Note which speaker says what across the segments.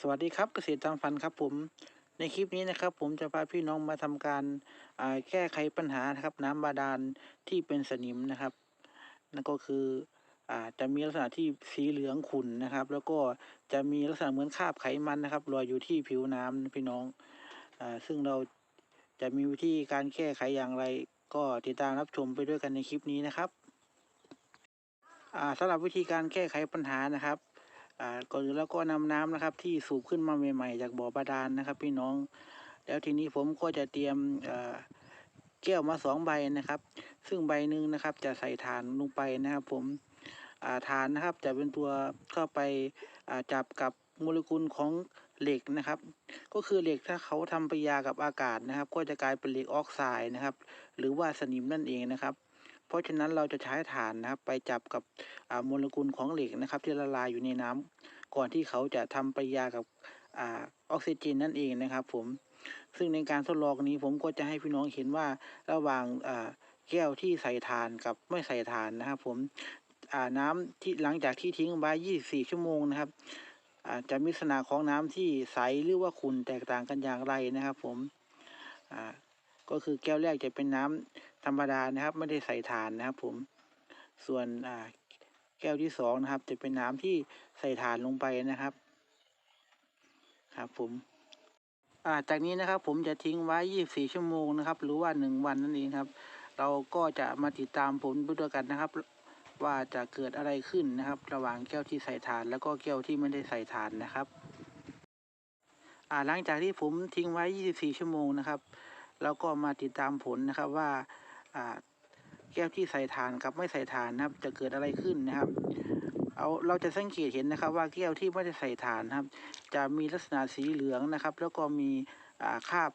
Speaker 1: สวัสดีครับเกษตรทางพันครับผมในคลิปนี้นะครับผมจะพาพี่น้องมาทำการแก้ไขปัญหานะครับน้ำบาดาลที่เป็นสนิมนะครับนั่นก็คืออาจะมีลักษณะที่สีเหลืองขุ่นนะครับ แล้วก็จะมีลักษณะเหมือนคราบไขมันนะครับลอยอยู่ที่ผิวน้ำพี่น้องอซึ่งเราจะมีวิธีการแก้ไขอย่างไร ก็ติดตามรับชมไปด้วยกันในคลิปนี้นะครับอ่าสำหรับวิธีการแก้ไขปัญหานะครับ อ่าก่อนอื่นแล้วก็นำน้ำนะครับ ที่สูบขึ้นมาใหม่ๆจากบ่อบาดาลนะครับ พี่น้อง แล้วทีนี้ผมก็จะเตรียมเอ่อแก้วมาสองใบนะครับ ซึ่งใบหนึ่งนะครับ จะใส่ถ่านลงไปนะครับ ผมอ่านนะครับ จะเป็นตัวเข้าไปจับกับโมเลกุลของเหล็กนะครับ ก็คือเหล็กถ้าเขาทำปฏิกิริยากับอากาศนะครับ ก็จะกลายเป็นเหล็กออกไซด์นะครับ หรือว่าสนิมนั่นเองนะครับ เพราะฉะนั้นเราจะใช้ถ่านนะครับ ไปจับกับอ่าโมเลกุลของเหล็กนะครับ ที่ละลายอยู่ในน้ำก่อนที่เขาจะทำปฏิกิริยากับอออกซิเจนนั่นเองนะครับ ผมซึ่งในการทดลองนี้ผมก็จะให้พี่น้องเห็นว่าระหว่างอ่าแก้วที่ใส่ถ่านกับไม่ใส่ถ่านนะครับ ผมอ่าน้ำที่หลังจากที่ทิ้งไว้24 ชั่วโมงนะครับจะมีลักษณะของน้ำที่ใสหรือว่าขุ่นแตกต่างกันอย่างไรนะครับ ผมก็คือแก้วแรกจะเป็นน้ำ ธรรมดานะครับ ไม่ได้ใส่ถ่านนะครับ ผมส่วนแก้วที่สองนะครับ จะเป็นน้ำที่ใส่ถ่านลงไปนะครับ ครับ ผมจากนี้นะครับ ผมจะทิ้งไว้ 24 ชั่วโมงนะครับ หรือว่า 1 วันนั่นเองครับ เราก็จะมาติดตามผลไปด้วยกันนะครับ ว่าจะเกิดอะไรขึ้นนะครับ ระหว่างแก้วที่ใส่ถ่าน แล้วก็แก้วที่ไม่ได้ใส่ถ่านนะครับหลังจากที่ผมทิ้งไว้ 24 ชั่วโมงนะครับ แล้วก็มาติดตามผลนะครับว่า แก้วที่ใส่ถ่านกับไม่ใส่ถ่านนะครับ จะเกิดอะไรขึ้นนะครับ เอาเราจะสังเกตเห็นนะครับ ว่าแก้วที่ไม่ได้ใส่ถ่านครับ จะมีลักษณะสีเหลืองนะครับ แล้วก็มีอ่าคราบ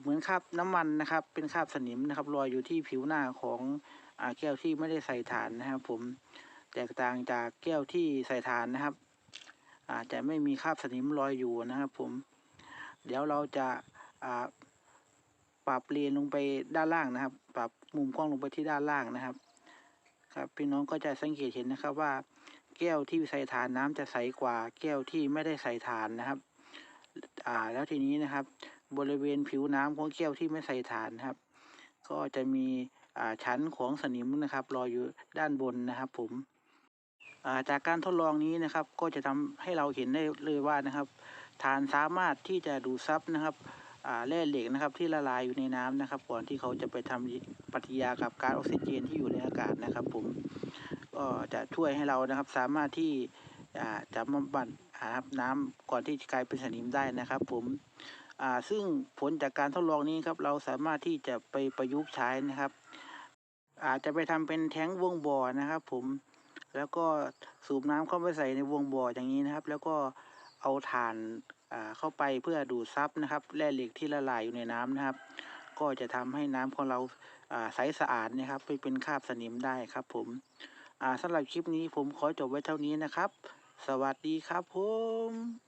Speaker 1: เหมือนคราบน้ำมันนะครับ เป็นคราบสนิมนะครับลอยอยู่ที่ผิวหน้าของอ่าแก้วที่ไม่ได้ใส่ถ่านนะครับ ผมแตกต่างจากแก้วที่ใส่ถ่านนะครับ อาจจะไม่มีคราบสนิมลอยอยู่นะครับ ผม เดี๋ยวเราจะอ่าปรับเลนลงไปด้านล่างนะครับ ปรับ มุมกล้องลงไปที่ด้านล่างนะครับ ครับพี่น้องก็จะสังเกตเห็นนะครับว่า แก้วที่ใส่ฐานน้ำจะใสกว่าแก้วที่ไม่ได้ใส่ฐานนะครับ อ่าแล้วทีนี้นะครับ บริเวณผิวน้ำของแก้วที่ไม่ใส่ฐานครับ ก็จะมีอ่าชั้นของสนิมนะครับลอยอยู่ด้านบนนะครับ ผมอ่าจากการทดลองนี้นะครับก็จะทำให้เราเห็นได้เลยว่านะครับ ฐานสามารถที่จะดูดซับนะครับ แร่เหล็กนะครับที่ละลายอยู่ในน้ำนะครับ ก่อนที่เขาจะไปทำปฏิกิริยากับก๊าซออกซิเจนที่อยู่ในอากาศนะครับ ผมก็จะช่วยให้เรานะครับ สามารถที่จะบำบัดนะครับน้ำก่อนที่จะกลายเป็นสนิมได้นะครับ ผมซึ่งผลจากการทดลองนี้ครับเราสามารถที่จะไปประยุกต์ใช้นะครับ อาจจะไปทำเป็นแท้งวงบ่อนะครับ ผมแล้วก็สูบน้ำเข้าไปใส่ในวงบ่ออย่างนี้นะครับ แล้วก็เอาถ่าน เข้าไปเพื่อดูดซับนะครับแร่เหล็กที่ละลายอยู่ในน้ำนะครับ ก็จะทำให้น้ำของเราอ่าใสสะอาดนะครับไม่เป็นคราบสนิมได้ครับ ผมอ่าสำหรับคลิปนี้ผมขอจบไว้เท่านี้นะครับ สวัสดีครับผม